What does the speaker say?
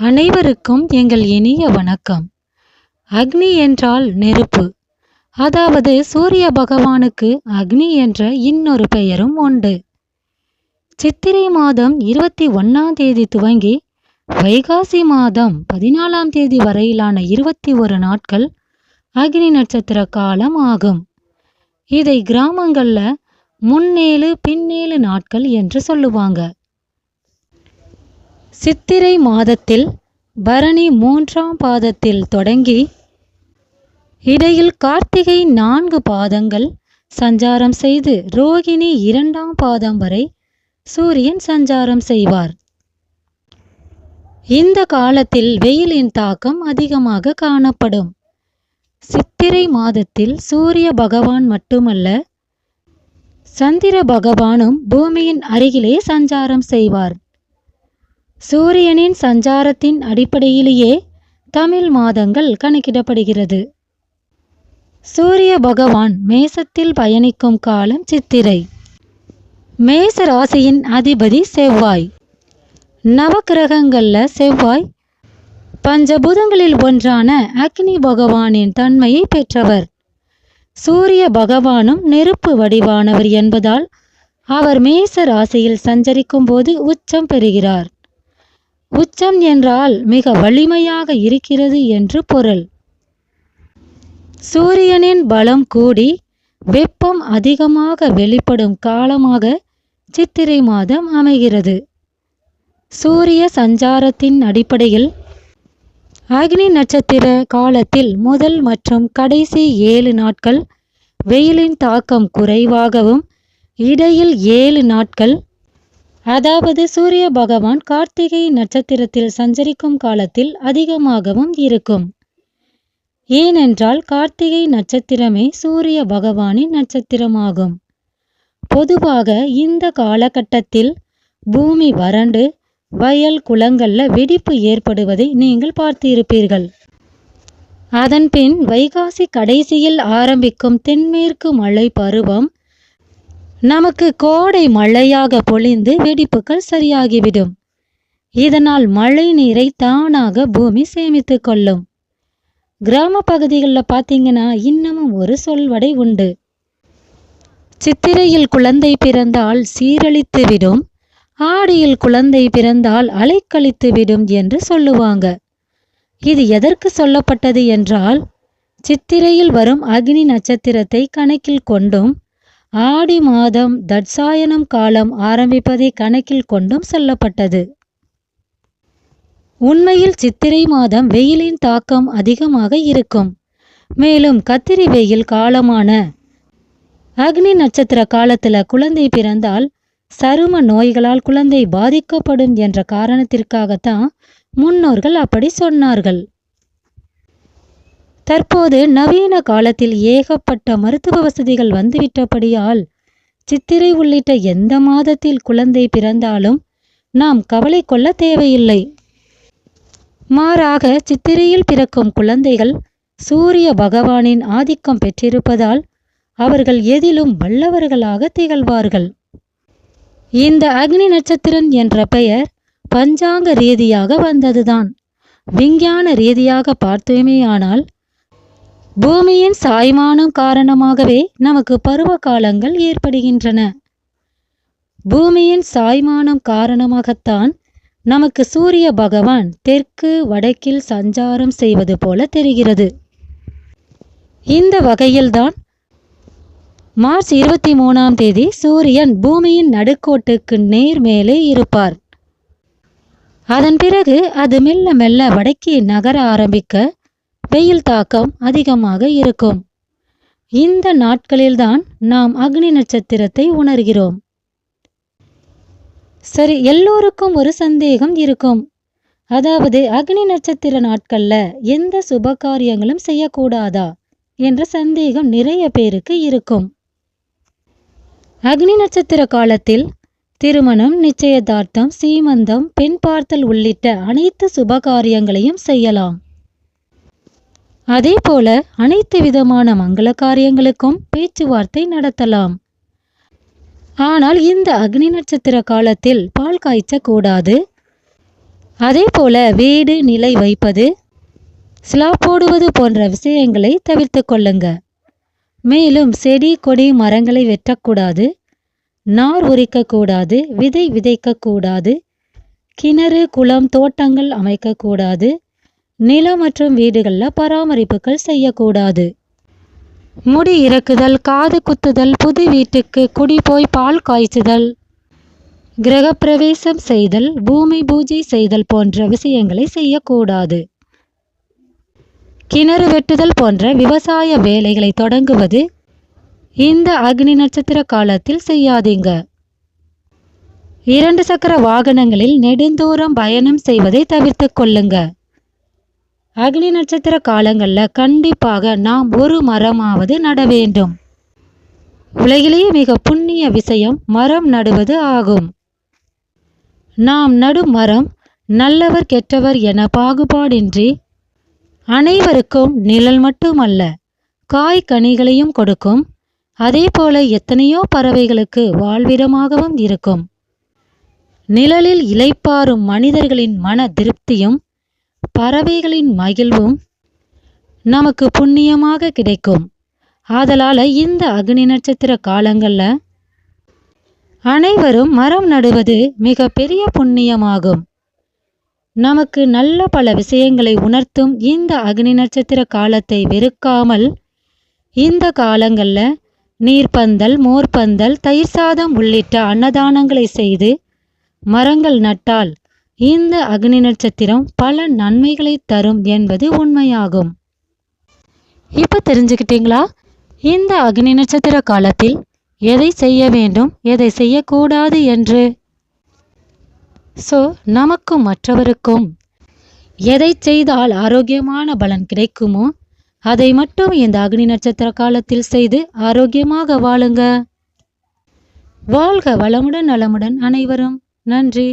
அனைவருக்கும் எங்கள் இனிய வணக்கம். அக்னி என்றால் நெருப்பு. அதாவது சூரிய பகவானுக்கு அக்னி என்ற இன்னொரு பெயரும் உண்டு. சித்திரை மாதம் இருபத்தி ஒன்றாம் தேதி துவங்கி வைகாசி மாதம் பதினாலாம் தேதி வரையிலான இருபத்தி ஒரு நாட்கள் அக்னி நட்சத்திர காலம் ஆகும். இதை கிராமங்களில் முன்னேழு பின்னேழு நாட்கள் என்று சொல்லுவாங்க. சித்திரை மாதத்தில் பரணி மூன்றாம் பாதத்தில் தொடங்கி இடையில் கார்த்திகை நான்கு பாதங்கள் சஞ்சாரம் செய்து ரோகிணி இரண்டாம் பாதம் வரை சூரியன் சஞ்சாரம் செய்வார். இந்த காலத்தில் வெயிலின் தாக்கம் அதிகமாக காணப்படும். சித்திரை மாதத்தில் சூரிய பகவான் மட்டுமல்ல சந்திர பகவானும் பூமியின் அருகிலே சஞ்சாரம் செய்வார். சூரியனின் சஞ்சாரத்தின் அடிப்படையிலேயே தமிழ் மாதங்கள் கணக்கிடப்படுகிறது. சூரிய பகவான் மேசத்தில் பயணிக்கும் காலம் சித்திரை. மேச ராசியின் அதிபதி செவ்வாய். நவக்கிரகங்கள்ல செவ்வாய் பஞ்சபூதங்களில் ஒன்றான அக்னி பகவானின் தன்மையை பெற்றவர். சூரிய பகவானும் நெருப்பு வடிவானவர் என்பதால் அவர் மேச ராசியில் சஞ்சரிக்கும் போது உச்சம் பெறுகிறார். உச்சம் என்றால் மிக வலிமையாக இருக்கிறது என்று பொருள். சூரியனின் பலம் கூடி வெப்பம் அதிகமாக வெளிப்படும் காலமாக சித்திரை மாதம் அமைகிறது. சூரிய சஞ்சாரத்தின் அடிப்படையில் அக்னி நட்சத்திர காலத்தில் முதல் மற்றும் கடைசி ஏழு நாட்கள் வெயிலின் தாக்கம் குறைவாகவும் இடையில் ஏழு நாட்கள் அதாவது சூரிய பகவான் கார்த்திகை நட்சத்திரத்தில் சஞ்சரிக்கும் காலத்தில் அதிகமாகவும் இருக்கும். ஏனென்றால் கார்த்திகை நட்சத்திரமே சூரிய பகவானின் நட்சத்திரமாகும். பொதுவாக இந்த காலகட்டத்தில் பூமி வறண்டு வயல் குளங்கள்ல வெடிப்பு ஏற்படுவதை நீங்கள் பார்த்திருப்பீர்கள். அதன்பின் வைகாசி கடைசியில் ஆரம்பிக்கும் தென்மேற்கு மழை பருவம் நமக்கு கோடை மழையாக பொழிந்து வெடிப்புகள் சரியாகிவிடும். இதனால் மழை நீரை தானாக பூமி சேமித்து கொள்ளும். கிராம பகுதிகளில் பார்த்தீங்கன்னா இன்னமும் ஒரு சொல்வடை உண்டு. சித்திரையில் குழந்தை பிறந்தால் சீரழித்து விடும் ஆடியில் குழந்தை பிறந்தால் அலைக்கழித்து விடும் என்று சொல்லுவாங்க. இது எதற்கு சொல்லப்பட்டது என்றால் சித்திரையில் வரும் அக்னி நட்சத்திரத்தை கணக்கில் கொண்டும் ஆடி மாதம் தட்சாயனம் காலம் ஆரம்பிப்பதை கணக்கில் கொண்டும் சொல்லப்பட்டது. உண்மையில் சித்திரை மாதம் வெயிலின் தாக்கம் அதிகமாக இருக்கும். மேலும் கத்திரி வெயில் காலமான அக்னி நட்சத்திர காலத்துல குழந்தை பிறந்தால் சரும நோய்களால் குழந்தை பாதிக்கப்படும் என்ற காரணத்திற்காகத்தான் முன்னோர்கள் அப்படி சொன்னார்கள். தற்போது நவீன காலத்தில் ஏகப்பட்ட மருத்துவ வசதிகள் வந்துவிட்டபடியால் சித்திரை உள்ளிட்ட எந்த மாதத்தில் குழந்தை பிறந்தாலும் நாம் கவலை கொள்ள தேவையில்லை. மாறாக சித்திரையில் பிறக்கும் குழந்தைகள் சூரிய பகவானின் ஆதிக்கம் பெற்றிருப்பதால் அவர்கள் எதிலும் வல்லவர்களாக திகழ்வார்கள். இந்த அக்னி நட்சத்திரம் என்ற பெயர் பஞ்சாங்க ரீதியாக வந்ததுதான். விஞ்ஞான ரீதியாக பார்த்தோமேயானால் பூமியின் சாய்மானம் காரணமாகவே நமக்கு பருவ காலங்கள் ஏற்படுகின்றன. பூமியின் சாய்மானம் காரணமாகத்தான் நமக்கு சூரிய பகவான் தெற்கு வடக்கில் சஞ்சாரம் செய்வது போல தெரிகிறது. இந்த வகையில்தான் மார்ச் இருபத்தி மூணாம் தேதி சூரியன் பூமியின் நடுக்கோட்டுக்கு நேர் மேலே இருப்பார். அதன் பிறகு அது மெல்ல மெல்ல வடக்கே நகர ஆரம்பிக்க வெயில் தாக்கம் அதிகமாக இருக்கும். இந்த நாட்களில்தான் நாம் அக்னி நட்சத்திரத்தை உணர்கிறோம். சரி எல்லோருக்கும் ஒரு சந்தேகம் இருக்கும். அதாவது அக்னி நட்சத்திர நாட்கள்ல எந்த சுப காரியங்களும் செய்யக்கூடாதா என்ற சந்தேகம் நிறைய பேருக்கு இருக்கும். அக்னி நட்சத்திர காலத்தில் திருமணம் நிச்சயதார்த்தம் சீமந்தம் பெண் பார்த்தல் உள்ளிட்ட அனைத்து சுப காரியங்களையும் செய்யலாம். அதே போல அனைத்து விதமான மங்கள காரியங்களுக்கும் பேச்சுவார்த்தை நடத்தலாம். ஆனால் இந்த அக்னி நட்சத்திர காலத்தில் பால் காய்ச்சக்கூடாது. அதே போல வீடு நிலை வைப்பது ஸ்லாப் போடுவது போன்ற விஷயங்களை தவிர்த்து கொள்ளுங்க. மேலும் செடி கொடி மரங்களை வெட்டக்கூடாது. நார் உரிக்கக்கூடாது விதை விதைக்கக்கூடாது. கிணறு குளம் தோட்டங்கள் அமைக்கக்கூடாது. நிலம் மற்றும் வீடுகளில் பராமரிப்புகள் செய்யக்கூடாது. முடி இறக்குதல் காது குத்துதல் புது வீட்டுக்கு குடி போய் பால் காய்ச்சுதல் கிரகப்பிரவேசம் செய்தல் பூமி பூஜை செய்தல் போன்ற விஷயங்களை செய்யக்கூடாது. கிணறு வெட்டுதல் போன்ற விவசாய வேலைகளை தொடங்குவது இந்த அக்னி நட்சத்திர காலத்தில் செய்யாதீங்க. இரண்டு சக்கர வாகனங்களில் நெடுந்தூரம் பயணம் செய்வதை தவிர்த்து கொள்ளுங்கள் அக்னி நட்சத்திர காலங்களில் கண்டிப்பாக நாம் ஒரு மரமாவது நட வேண்டும். உலகிலேயே மிக புண்ணிய விஷயம் மரம் நடுவது ஆகும். நாம் நடும் மரம் நல்லவர் கெட்டவர் என பாகுபாடின்றி அனைவருக்கும் நிழல் மட்டுமல்ல காய் கனிகளையும் கொடுக்கும். அதே போல எத்தனையோ பறவைகளுக்கு வாழ்விடமாகவும் இருக்கும். நிழலில் இலைப்பாறும் மனிதர்களின் மன திருப்தியும் பறவைகளின் மகிழ்வும் நமக்கு புண்ணியமாக கிடைக்கும். ஆதலால் இந்த அக்னி நட்சத்திர காலங்களில் அனைவரும் மரம் நடுவது மிக பெரிய புண்ணியமாகும். நமக்கு நல்ல பல விஷயங்களை உணர்த்தும் இந்த அக்னி நட்சத்திர காலத்தை வெறுக்காமல் இந்த காலங்களில் நீர்ப்பந்தல் மோர்பந்தல் தயிர் சாதம் உள்ளிட்ட அன்னதானங்களை செய்து மரங்கள் நட்டால் இந்த அக்னி நட்சத்திரம் பல நன்மைகளை தரும் என்பது உண்மையாகும். இப்போ தெரிஞ்சுக்கிட்டீங்களா? இந்த அக்னி நட்சத்திர காலத்தில் எதை செய்ய வேண்டும் எதை செய்யக்கூடாது என்று? ஸோ நமக்கும் மற்றவருக்கும் எதை செய்தால் ஆரோக்கியமான பலன் கிடைக்குமோ அதை மட்டும் இந்த அக்னி நட்சத்திர காலத்தில் செய்து ஆரோக்கியமாக வாழுங்க. வாழ்க வளமுடன் நலமுடன் அனைவரும். நன்றி.